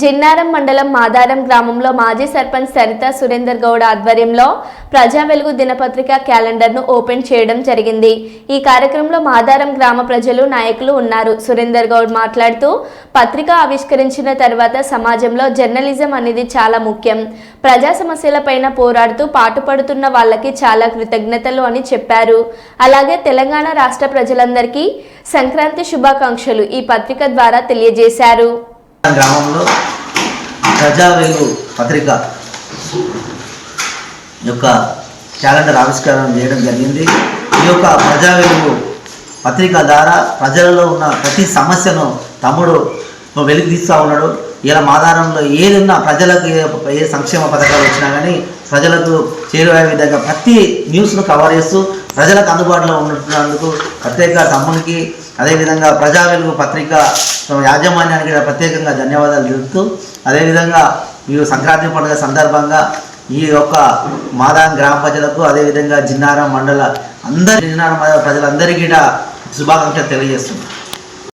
జిన్నారం మండలం మాదారం గ్రామంలో మాజీ సర్పంచ్ సరిత సురేందర్ గౌడ్ ఆధ్వర్యంలో ప్రజా వెలుగు దినపత్రిక క్యాలెండర్ను ఓపెన్ చేయడం జరిగింది. ఈ కార్యక్రమంలో మాదారం గ్రామ ప్రజలు నాయకులు ఉన్నారు. సురేందర్ గౌడ్ మాట్లాడుతూ పత్రిక ఆవిష్కరించిన తర్వాత సమాజంలో జర్నలిజం అనేది చాలా ముఖ్యం. ప్రజా సమస్యలపైన పోరాడుతూ పాటుపడుతున్న వాళ్ళకి చాలా కృతజ్ఞతలు అని చెప్పారు. అలాగే తెలంగాణ రాష్ట్ర ప్రజలందరికీ సంక్రాంతి శుభాకాంక్షలు ఈ పత్రిక ద్వారా తెలియజేశారు. గ్రామంలో ప్రజా వెలుగు పత్రిక యొక్క క్యాలెండర్ ఆవిష్కరణ చేయడం జరిగింది. ఈ యొక్క ప్రజా వెలుగు పత్రిక ద్వారా ప్రజలలో ఉన్న ప్రతి సమస్యను తమ్ముడు వెలుగు తీస్తూ ఉన్నాడు. ఇలా మాదారంలో ఏది ప్రజలకు ఏ- ఏ సంక్షేమ పథకాలు వచ్చినా కానీ ప్రజలకు చేరువయ్యే విధంగా ప్రతి న్యూస్ను కవర్ చేస్తూ ప్రజలకు అందుబాటులో ఉంటున్నందుకు ప్రత్యేక తమ్మునికి అదేవిధంగా ప్రజా వెలుగు పత్రిక యాజమాన్యానికి కూడా ప్రత్యేకంగా ధన్యవాదాలు తెలుపుతూ అదేవిధంగా ఈ సంక్రాంతి పండుగ సందర్భంగా ఈ యొక్క మాదాన్ గ్రామ ప్రజలకు అదేవిధంగా జిన్నారం మండల అందరి జిన్నారం ప్రజలందరికీ శుభాకాంక్షలు తెలియజేస్తున్నాను.